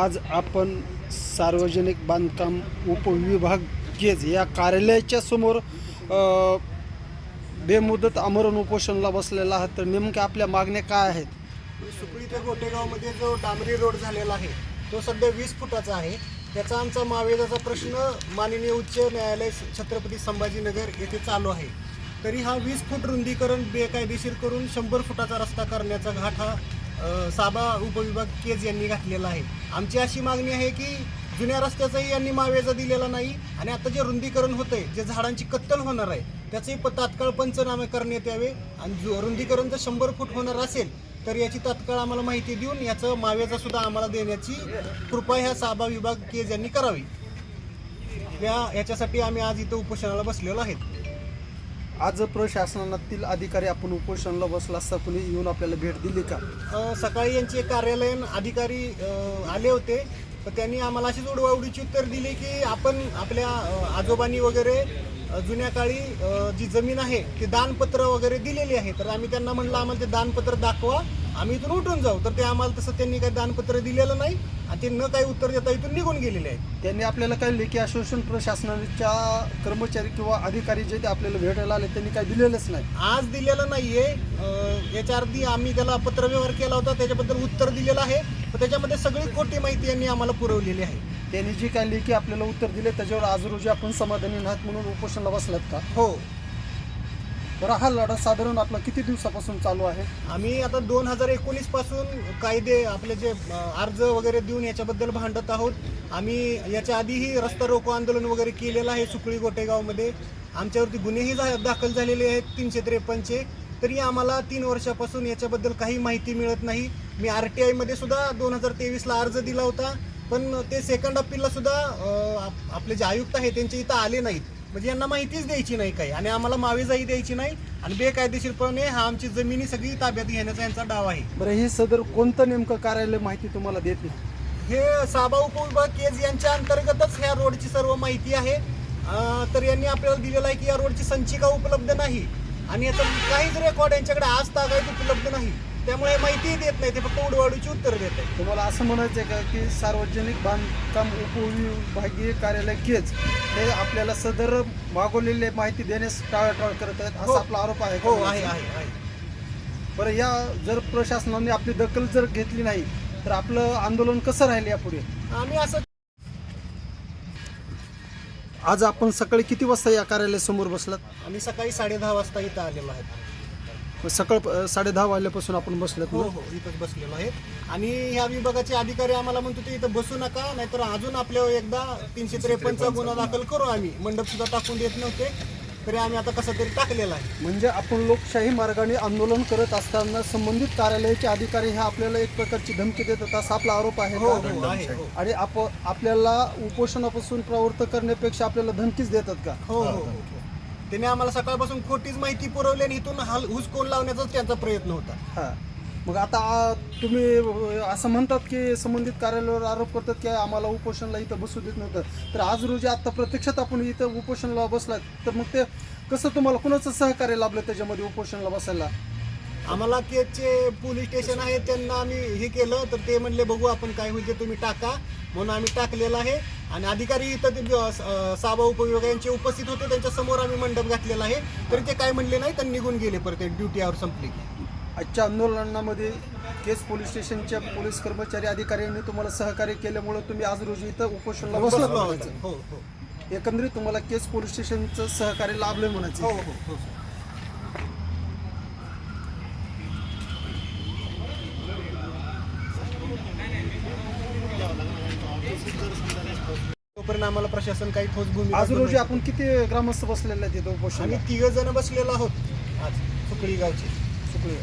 आज आपण सार्वजनिक बांधकाम उपविभाग गेज या कार्यालयाच्या समोर बेमुदत आमरण उपोषणला बसलेला आहात. तर नेमक्या आपल्या मागण्या काय आहेत? सुकळी ते गोटेगावमध्ये जो डांबरी रोड झालेला आहे तो सध्या वीस फुटाचा आहे. त्याचा आमचा मावेजाचा प्रश्न माननीय उच्च न्यायालय छत्रपती संभाजीनगर येथे चालू आहे. तरी हा वीस फूट रुंदीकरण बेकायदेशीर करून शंभर फुटाचा रस्ता करण्याचा घाट हा साबा उपविभाग केज यांनी घातलेला आहे. आमची अशी मागणी आहे की जुन्या रस्त्याचाही यांनी मावेजा दिलेला नाही आणि आता जे रुंदीकरण होतंय जे झाडांची कत्तल होणार आहे त्याचंही प तात्काळ पंचनामे करण्यात यावे आणि जो रुंदीकरण जर शंभर फूट होणार असेल तर याची तात्काळ आम्हाला माहिती देऊन याचं मावेजा सुद्धा आम्हाला देण्याची कृपा ह्या साबा विभाग केज यांनी करावी. या याच्यासाठी आम्ही आज इथं उपोषणाला बसलेलो आहेत. आज प्रशासनातील अधिकारी आपण उपोषणाला बसला असता कुणी येऊन आपल्याला भेट दिली का? सकाळी यांचे कार्यालयीन अधिकारी आले होते. तर त्यांनी आम्हाला अशीच उडवाउडीची उत्तर दिली की आपण आपल्या आजोबांनी वगैरे जुन्या काळी जी जमीन आहे ते दानपत्र वगैरे दिलेली आहे. तर आम्ही त्यांना म्हणलं आम्हाला ते दानपत्र दाखवा. आम्ही इथून उठून जाऊ. तर ते आम्हाला तसं त्यांनी काही दानपत्र दिलेलं नाही आणि ते न काही उत्तर देता इथून निघून गेलेले आहेत. त्यांनी आपल्याला काही लेखी आश्वासन प्रशासनाच्या कर्मचारी किंवा अधिकारी जे ते आपल्याला भेटायला आले त्यांनी काही दिलेलंच नाही. आज दिलेलं नाहीये. अं, याच्या आधी आम्ही त्याला पत्रव्यवहार केला होता त्याच्याबद्दल उत्तर दिलेलं आहे. पण त्याच्यामध्ये सगळी खोटी माहिती यांनी आम्हाला पुरवलेली आहे. त्यांनी जी काही लेखी आपल्याला उत्तर दिले त्याच्यावर आज रोजी आपण समाधानी नाहीत म्हणून उपोषणला बसलात का? हो. बरं हा लढा साधारण आपला किती दिवसापासून चालू आहे? आम्ही आता दोन हजार एकोणीसपासून कायदे आपले जे अर्ज वगैरे देऊन याच्याबद्दल भांडत आहोत. आम्ही याच्या आधीही रस्ता रोको आंदोलन वगैरे केलेलं आहे सुकळी गोटेगावमध्ये. आमच्यावरती गुन्हेही झा- दाखल झालेले आहेत तीनशे त्रेपन्नचे. तरी आम्हाला तीन वर्षापासून याच्याबद्दल काही माहिती मिळत नाही. मी आर टी आयमध्ये सुद्धा दोन हजार तेवीसला अर्ज दिला होता. पण ते सेकंड अपीलला सुद्धा आप- आपले जे आयुक्त आहेत त्यांचे इथं आले नाहीत. म्हणजे यांना माहितीच द्यायची नाही काही. आणि आम्हाला मावेजाही द्यायची नाही आणि बेकायदेशीरपणे हा आमची जमिनी सगळी ताब्यात घेण्याचा यांचा डाव आहे. बरं हे सदर कोणतं नेमकं कार्यालय माहिती तुम्हाला देत? नाही हे साबा उपविभाग केज यांच्या अंतर्गतच ह्या रोडची सर्व माहिती आहे. अं, तर यांनी आपल्याला दिलेलं आहे की या रोडची संचिका उपलब्ध नाही. आणि याचं काहीच रेकॉर्ड यांच्याकडे आज तागायत उपलब्ध नाही. त्यामुळे माहितीही देत नाही ते फक्त उडवाडीची उत्तर देत आहे तुम्हाला असं म्हणायचं आहे का की सार्वजनिक बांधकाम उपविभागीय कार्यालय केज हे आपल्याला सदर मागवलेली माहिती देण्यास टाळाटाळ करत आहेत हो. असा आपला आरोप आहे का? हो आहे आहे आहे. बरं या जर प्रशासनाने आपली दखल जर घेतली नाही तर आपलं आंदोलन कसं राहील यापुढे? आम्ही असं आज आपण सकाळी किती वाजता या कार्यालयासमोर बसलात? आम्ही सकाळी साडे दहा वाजता इथं आलेलो आहे. सकाळ साडे दहा वाजल्यापासून आपण बसलात हो ना? हो इथंच बसलेलो आहे आणि ह्या विभागाचे अधिकारी आम्हाला म्हणतो ते इथं बसू नका नाहीतर अजून आपल्यावर एकदा तीनशे त्रेपन्नचा गुन्हा दाखल करू आम्ही मंडप सुद्धा टाकून देत नव्हते तरी आम्ही आता कसं तरी टाकलेला आहे म्हणजे आपण लोकशाही मार्गाने आंदोलन करत असताना संबंधित कार्यालयाचे अधिकारी हे आपल्याला एक प्रकारची धमकी देतात असा आपला आरोप आहे हो का? हो आहे हो आणि आप आपल्याला उपोषणापासून प्रवृत्त करण्यापेक्षा आपल्याला धमकीच देतात का हो हो हो. त्याने आम्हाला सकाळपासून खोटीच माहिती पुरवली आणि इथून हाल हुसकोन लावण्याचाच त्यांचा प्रयत्न होता. हा. मग आता आ, तुम्ही असं म्हणतात की संबंधित कार्यालयावर आरोप करतात की आम्हाला उपोषणला इथं बसू देत नव्हतं. तर आज रोजी आता प्रत्यक्षात आपण इथं उपोषणला बसलात. तर मग ते कसं तुम्हाला कुणाचं सहकार्य लाभलं त्याच्यामध्ये उपोषणला बसायला? आम्हाला केजचे पोलीस स्टेशन आहे त्यांना आम्ही हे केलं तर ते म्हणले बघू आपण काय होईल ते तुम्ही टाका. म्हणून आम्ही टाकलेलं आहे. आणि अधिकारी इथं साबा उपविभाग यांचे उपस्थित होते. त्यांच्यासमोर आम्ही मंडप घातलेला आहे. तरी ते काय म्हणले नाही तर निघून गेले परत. ड्युटी आवर संपली. आजच्या आंदोलनामध्ये केस पोलीस स्टेशनच्या पोलीस कर्मचारी अधिकाऱ्यांनी तुम्हाला सहकार्य केल्यामुळे तुम्ही आज रोजी इथं उपोषणला बसलो. हो हो. एकंदरीत तुम्हाला केस पोलीस स्टेशनचं सहकार्य लाभलं म्हणायचं. हो हो. तोपर्यंत आम्हाला प्रशासन काही ठोस भूमिका आज रोजी. आपण किती ग्रामस्थ बसलेले आहेत उपोषण आम्ही तिघ जण बसलेलो आहोत आज सुकळी गावचे. सुकळी